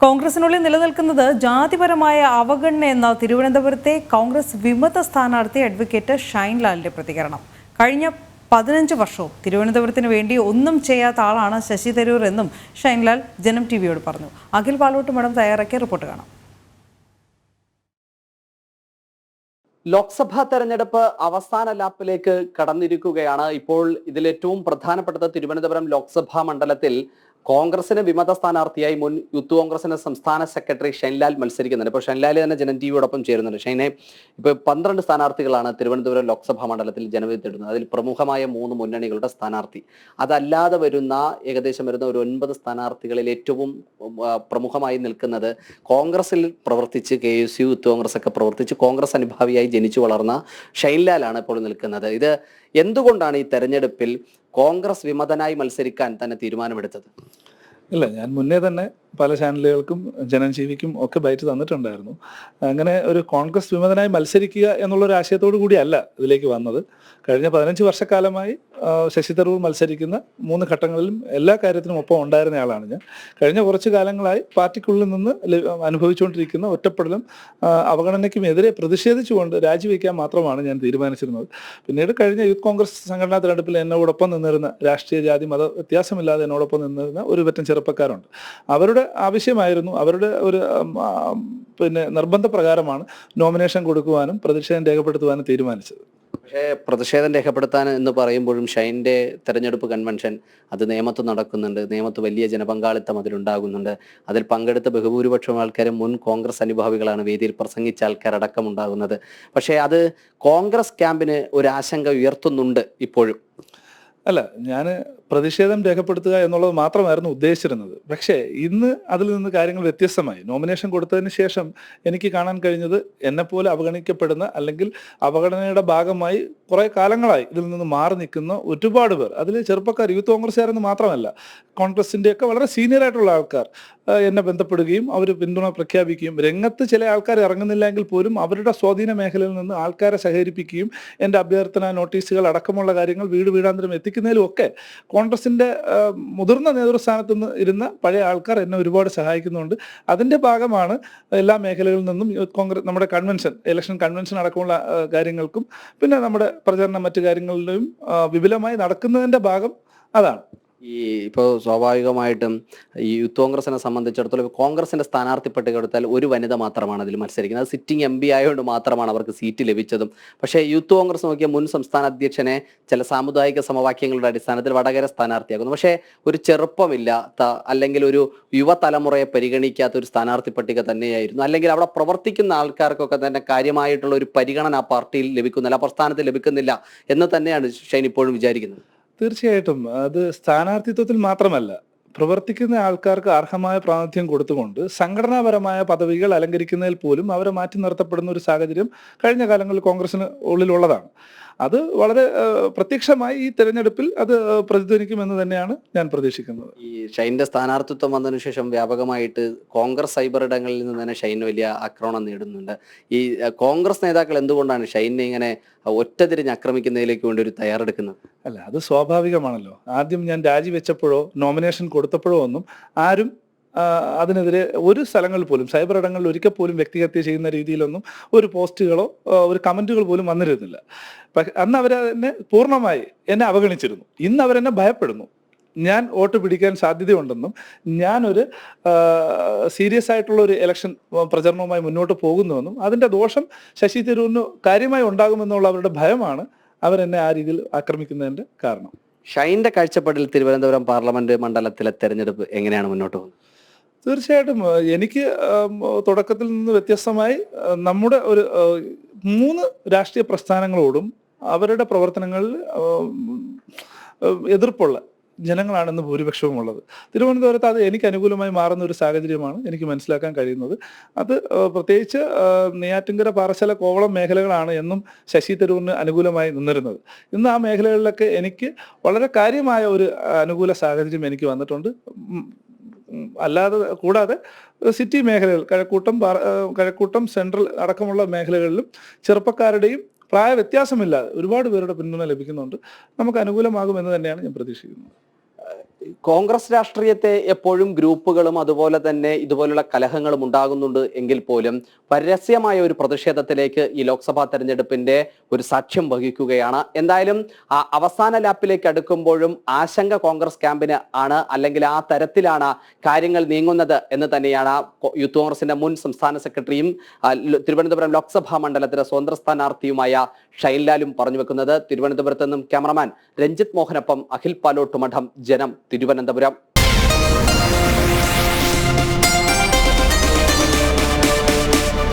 കോൺഗ്രസിനുള്ളിൽ നിലനിൽക്കുന്നത് ജാതിപരമായ അവഗണന എന്ന തിരുവനന്തപുരത്തെ കോൺഗ്രസ് വിമത സ്ഥാനാർത്ഥി അഡ്വക്കേറ്റ് ഷൈൻലാലിന്റെ പ്രതികരണം. കഴിഞ്ഞ പതിനഞ്ച് വർഷവും തിരുവനന്തപുരത്തിന് വേണ്ടി ഒന്നും ചെയ്യാത്ത ആളാണ് ശശി തരൂർ എന്നും ഷൈൻലാൽ ജനം ടി വിയോട് പറഞ്ഞു. അഖിൽ പാലോട്ട് മഠം തയ്യാറാക്കിയ റിപ്പോർട്ട് കാണാം. ലോക്സഭാ തെരഞ്ഞെടുപ്പ് അവസാന ലാപ്പിലേക്ക് കടന്നിരിക്കുകയാണ്. ഇപ്പോൾ ഇതിലേറ്റവും പ്രധാനപ്പെട്ടത് തിരുവനന്തപുരം ലോക്സഭാ മണ്ഡലത്തിൽ കോൺഗ്രസിന് വിമത സ്ഥാനാർത്ഥിയായി മുൻ യൂത്ത് കോൺഗ്രസിന്റെ സംസ്ഥാന സെക്രട്ടറി ഷൈൻലാൽ മത്സരിക്കുന്നുണ്ട്. ഇപ്പോൾ ഷൈൻലാൽ തന്നെ ജനം ടി വിയോടൊപ്പം ചേരുന്നുണ്ട്. ഷൈനെ ഇപ്പോൾ പന്ത്രണ്ട് സ്ഥാനാർത്ഥികളാണ് തിരുവനന്തപുരം ലോക്സഭാ മണ്ഡലത്തിൽ ജനവിധി തേടുന്നത്. അതിൽ പ്രമുഖമായ മൂന്ന് മുന്നണികളുടെ സ്ഥാനാർത്ഥി. അതല്ലാതെ വരുന്ന ഏകദേശം വരുന്ന ഒരു ഒൻപത് സ്ഥാനാർത്ഥികളിൽ ഏറ്റവും പ്രമുഖമായി നിൽക്കുന്നത് കോൺഗ്രസിൽ പ്രവർത്തിച്ച് കെ യു യൂത്ത് കോൺഗ്രസ് ഒക്കെ പ്രവർത്തിച്ച് കോൺഗ്രസ് അനുഭാവിയായി ജനിച്ചു വളർന്ന ഷൈൻലാലാണ് ഇപ്പോൾ നിൽക്കുന്നത്. ഇത് എന്തുകൊണ്ടാണ് ഈ തെരഞ്ഞെടുപ്പിൽ കോൺഗ്രസ് വിമതനായി മത്സരിക്കാൻ തന്നെ തീരുമാനമെടുത്തത്? ഇല്ല ഞാൻ മുന്നേ തന്നെ പല ചാനലുകൾക്കും ജനജീവിക്കും ഒക്കെ ബൈറ്റ് തന്നിട്ടുണ്ടായിരുന്നു. അങ്ങനെ ഒരു കോൺഗ്രസ് വിമതനായി മത്സരിക്കുക എന്നുള്ള ഒരു ആശയത്തോടു കൂടിയല്ല ഇതിലേക്ക് വന്നത്. കഴിഞ്ഞ പതിനഞ്ച് വർഷക്കാലമായി ശശി തരൂർ മത്സരിക്കുന്ന മൂന്ന് ഘട്ടങ്ങളിലും എല്ലാ കാര്യത്തിനും ഒപ്പം ഉണ്ടായിരുന്ന ആളാണ് ഞാൻ. കഴിഞ്ഞ കുറച്ച് കാലങ്ങളായി പാർട്ടിക്കുള്ളിൽ നിന്ന് അനുഭവിച്ചുകൊണ്ടിരിക്കുന്ന ഒറ്റപ്പെടലും ആ, അവഗണനയ്ക്കും എതിരെ പ്രതിഷേധിച്ചുകൊണ്ട് രാജിവെക്കാൻ മാത്രമാണ് ഞാൻ തീരുമാനിച്ചിരുന്നത്. പിന്നീട് കഴിഞ്ഞ യൂത്ത് കോൺഗ്രസ് സംഘടനാ തെരഞ്ഞെടുപ്പിൽ എന്നോടൊപ്പം നിന്നിരുന്ന രാഷ്ട്രീയ ജാതി മത വ്യത്യാസമില്ലാതെ എന്നോടൊപ്പം നിന്നിരുന്ന ഒരു പറ്റം ചെറുപ്പക്കാരുണ്ട്. അവരുടെ ആവശ്യമായിരുന്നു അവരുടെ ഒരു പിന്നെ നിർബന്ധ പ്രകാരമാണ് നോമിനേഷൻ കൊടുക്കുവാനും പ്രതിഷേധം രേഖപ്പെടുത്തുവാനും തീരുമാനിച്ചത്. പക്ഷേ പ്രതിഷേധം രേഖപ്പെടുത്താൻ എന്ന് പറയുമ്പോഴും ഷൈന്റെ തെരഞ്ഞെടുപ്പ് കൺവെൻഷൻ അത് നിയമത്ത് നടക്കുന്നുണ്ട്. നിയമത്ത് വലിയ ജനപങ്കാളിത്തം അതിലുണ്ടാകുന്നുണ്ട്. അതിൽ പങ്കെടുത്ത ബഹുഭൂരിപക്ഷം ആൾക്കാരും മുൻ കോൺഗ്രസ് അനുഭാവികളാണ്. വേദിയിൽ പ്രസംഗിച്ച ആൾക്കാരടക്കം ഉണ്ടാകുന്നത്. പക്ഷേ അത് കോൺഗ്രസ് ക്യാമ്പിന് ഒരു ആശങ്ക ഉയർത്തുന്നുണ്ട് ഇപ്പോഴും. അല്ല ഞാൻ പ്രതിഷേധം രേഖപ്പെടുത്തുക എന്നുള്ളത് മാത്രമായിരുന്നു ഉദ്ദേശിച്ചിരുന്നത്. പക്ഷേ ഇന്ന് അതിൽ നിന്ന് കാര്യങ്ങൾ വ്യത്യസ്തമായി. നോമിനേഷൻ കൊടുത്തതിന് ശേഷം എനിക്ക് കാണാൻ കഴിഞ്ഞത് എന്നെപ്പോലെ അവഗണിക്കപ്പെടുന്ന അല്ലെങ്കിൽ അവഗണനയുടെ ഭാഗമായി കുറെ കാലങ്ങളായി ഇതിൽ നിന്ന് മാറി നിൽക്കുന്ന ഒരുപാട് പേർ. അതിൽ ചെറുപ്പക്കാർ യൂത്ത് കോൺഗ്രസ്സുകാരെന്ന് മാത്രമല്ല കോൺഗ്രസിന്റെയൊക്കെ വളരെ സീനിയർ ആയിട്ടുള്ള ആൾക്കാർ എന്നെ ബന്ധപ്പെടുകയും അവർ പിന്തുണ പ്രഖ്യാപിക്കുകയും രംഗത്ത് ചില ആൾക്കാർ ഇറങ്ങുന്നില്ലെങ്കിൽ പോലും അവരുടെ സ്വാധീന മേഖലയിൽ നിന്ന് ആൾക്കാരെ സഹകരിപ്പിക്കുകയും എന്റെ അഭ്യർത്ഥന നോട്ടീസുകൾ അടക്കമുള്ള കാര്യങ്ങൾ വീട് വീടാന്തരം എത്തിക്കുന്നതിലും ഒക്കെ കോൺഗ്രസിന്റെ മുതിർന്ന നേതൃസ്ഥാനത്ത് നിന്ന് ഇരുന്ന പഴയ ആൾക്കാർ എന്നെ ഒരുപാട് സഹായിക്കുന്നുണ്ട്. അതിന്റെ ഭാഗമാണ് എല്ലാ മേഖലകളിൽ നിന്നും കോൺഗ്രസ് നമ്മുടെ കൺവെൻഷൻ ഇലക്ഷൻ കൺവെൻഷൻ അടക്കമുള്ള കാര്യങ്ങൾക്കും പിന്നെ നമ്മുടെ പ്രചരണം മറ്റു കാര്യങ്ങളിലും വിപുലമായി നടക്കുന്നതിന്റെ ഭാഗം അതാണ്. ഈ ഇപ്പോൾ സ്വാഭാവികമായിട്ടും ഈ യൂത്ത് കോൺഗ്രസിനെ സംബന്ധിച്ചിടത്തോളം കോൺഗ്രസിന്റെ സ്ഥാനാർത്ഥി പട്ടിക എടുത്താൽ ഒരു വനിത മാത്രമാണ് അതിൽ മത്സരിക്കുന്നത്. അത് സിറ്റിംഗ് എം പി ആയതുകൊണ്ട് മാത്രമാണ് അവർക്ക് സീറ്റ് ലഭിച്ചതും. പക്ഷേ യൂത്ത് കോൺഗ്രസ് നോക്കിയ മുൻ സംസ്ഥാന അധ്യക്ഷനെ ചില സാമുദായിക സമവാക്യങ്ങളുടെ അടിസ്ഥാനത്തിൽ വടകര സ്ഥാനാർത്ഥിയാക്കുന്നു. പക്ഷേ ഒരു ചെറുപ്പമില്ലാത്ത അല്ലെങ്കിൽ ഒരു യുവതലമുറയെ പരിഗണിക്കാത്ത ഒരു സ്ഥാനാർത്ഥി പട്ടിക തന്നെയായിരുന്നു. അല്ലെങ്കിൽ അവിടെ പ്രവർത്തിക്കുന്ന ആൾക്കാർക്കൊക്കെ തന്നെ കാര്യമായിട്ടുള്ള ഒരു പരിഗണന ആ പാർട്ടിയിൽ ലഭിക്കുന്നില്ല പ്രസ്ഥാനത്തിൽ ലഭിക്കുന്നില്ല എന്ന് തന്നെയാണ് ഷൈൻ ഇപ്പോഴും വിചാരിക്കുന്നത്. തീർച്ചയായിട്ടും. അത് സ്ഥാനാർത്ഥിത്വത്തിൽ മാത്രമല്ല പ്രവർത്തിക്കുന്ന ആൾക്കാർക്ക് അർഹമായ പ്രാതിനിധ്യം കൊടുത്തുകൊണ്ട് സംഘടനാപരമായ പദവികൾ അലങ്കരിക്കുന്നതിൽ പോലും അവരെ മാറ്റി നിർത്തപ്പെടുന്ന ഒരു സാഹചര്യം കഴിഞ്ഞ കാലങ്ങളിൽ കോൺഗ്രസിന് ഉള്ളിലുള്ളതാണ്. അത് വളരെ പ്രത്യക്ഷമായി ഈ തെരഞ്ഞെടുപ്പിൽ അത് പ്രതിധ്വനിക്കും പ്രതിധ്വനിക്കുമെന്ന് തന്നെയാണ് ഞാൻ പ്രതീക്ഷിക്കുന്നത്. ഈ ഷൈന്റെ സ്ഥാനാർത്ഥിത്വം വന്നതിനു ശേഷം വ്യാപകമായിട്ട് കോൺഗ്രസ് സൈബർ ഇടങ്ങളിൽ നിന്ന് തന്നെ ഷൈൻ വലിയ ആക്രമണം നേടുന്നുണ്ട്. ഈ കോൺഗ്രസ് നേതാക്കൾ എന്തുകൊണ്ടാണ് ഷൈനെ ഇങ്ങനെ ഒറ്റതിരിഞ്ഞ് ആക്രമിക്കുന്നതിലേക്ക് വേണ്ടി ഒരു തയ്യാറെടുക്കുന്നത്? അല്ല അത് സ്വാഭാവികമാണല്ലോ. ആദ്യം ഞാൻ രാജിവെച്ചപ്പോഴോ നോമിനേഷൻ കൊടുത്തപ്പോഴോ ഒന്നും ആരും അതിനെതിരെ ഒരു സ്ഥലങ്ങളിൽ പോലും സൈബർ ഇടങ്ങളിൽ ഒരിക്കൽ പോലും വ്യക്തിഹത്യ ചെയ്യുന്ന രീതിയിലൊന്നും ഒരു പോസ്റ്റുകളോ ഒരു കമന്റുകൾ പോലും വന്നിരുന്നില്ല. പക്ഷെ അന്ന് അവർ എന്നെ പൂർണമായി എന്നെ അവഗണിച്ചിരുന്നു. ഇന്ന് അവരെന്നെ ഭയപ്പെടുന്നു. ഞാൻ വോട്ട് പിടിക്കാൻ സാധ്യതയുണ്ടെന്നും ഞാനൊരു സീരിയസ് ആയിട്ടുള്ള ഒരു ഇലക്ഷൻ പ്രചരണവുമായി മുന്നോട്ട് പോകുന്നുവെന്നും അതിന്റെ ദോഷം ശശി തരൂരിന് കാര്യമായി ഉണ്ടാകുമെന്നുള്ള അവരുടെ ഭയമാണ് അവരെന്നെ ആ രീതിയിൽ ആക്രമിക്കുന്നതിന്റെ കാരണം. ഷൈന്റെ കാഴ്ചപ്പാടിൽ തിരുവനന്തപുരം പാർലമെന്റ് മണ്ഡലത്തിലെ തെരഞ്ഞെടുപ്പ് എങ്ങനെയാണ് മുന്നോട്ട് പോകുന്നത്? തീർച്ചയായിട്ടും എനിക്ക് തുടക്കത്തിൽ നിന്ന് വ്യത്യസ്തമായി നമ്മുടെ ഒരു മൂന്ന് രാഷ്ട്രീയ പ്രസ്ഥാനങ്ങളോടും അവരുടെ പ്രവർത്തനങ്ങളിൽ എതിർപ്പുള്ള ജനങ്ങളാണ് ജനങ്ങളാണെന്ന് ഭൂരിപക്ഷവും ഉള്ളത് തിരുവനന്തപുരത്ത് അത് എനിക്ക് അനുകൂലമായി മാറുന്ന ഒരു സാഹചര്യമാണ് എനിക്ക് മനസ്സിലാക്കാൻ കഴിയുന്നത്. അത് പ്രത്യേകിച്ച് നെയ്യാറ്റിങ്കര പാറശാല കോവളം മേഖലകളാണ് എന്നും ശശി തരൂരിന് അനുകൂലമായി നിന്നിരുന്നത്. ഇന്ന് ആ മേഖലകളിലൊക്കെ എനിക്ക് വളരെ കാര്യമായ ഒരു അനുകൂല സാഹചര്യം എനിക്ക് വന്നിട്ടുണ്ട്. അല്ലാതെ കൂടാതെ സിറ്റി മേഖലകൾ കഴക്കൂട്ടം കഴക്കൂട്ടം സെൻട്രൽ അടക്കമുള്ള മേഖലകളിലും ചെറുപ്പക്കാരുടെയും പ്രായ വ്യത്യാസമില്ലാതെ ഒരുപാട് പേരുടെ പിന്തുണ ലഭിക്കുന്നുണ്ട്. നമുക്ക് അനുകൂലമാകുമെന്ന് തന്നെയാണ് ഞാൻ പ്രതീക്ഷിക്കുന്നത്. കോൺഗ്രസ് രാഷ്ട്രീയത്തെ എപ്പോഴും ഗ്രൂപ്പുകളും അതുപോലെ തന്നെ ഇതുപോലുള്ള കലഹങ്ങളും ഉണ്ടാകുന്നുണ്ട് എങ്കിൽ പോലും പരസ്യമായ ഒരു പ്രതിഷേധത്തിലേക്ക് ഈ ലോക്സഭാ തെരഞ്ഞെടുപ്പിന്റെ ഒരു സാക്ഷ്യം വഹിക്കുകയാണ്. എന്തായാലും ആ അവസാന ലാപ്പിലേക്ക് അടുക്കുമ്പോഴും ആശങ്ക കോൺഗ്രസ് ക്യാമ്പിന് ആണ് അല്ലെങ്കിൽ ആ തരത്തിലാണ് കാര്യങ്ങൾ നീങ്ങുന്നത് എന്ന് തന്നെയാണ് യൂത്ത് കോൺഗ്രസിന്റെ മുൻ സംസ്ഥാന സെക്രട്ടറിയും തിരുവനന്തപുരം ലോക്സഭാ മണ്ഡലത്തിലെ സ്വതന്ത്ര സ്ഥാനാർത്ഥിയുമായ ഷൈൻലാലും പറഞ്ഞു വെക്കുന്നത്. തിരുവനന്തപുരത്ത് നിന്നും ക്യാമറമാൻ രഞ്ജിത് മോഹനൊപ്പം അഖിൽ പാലോട്ടുമഠം ജനം തിരുവനന്തപുരം.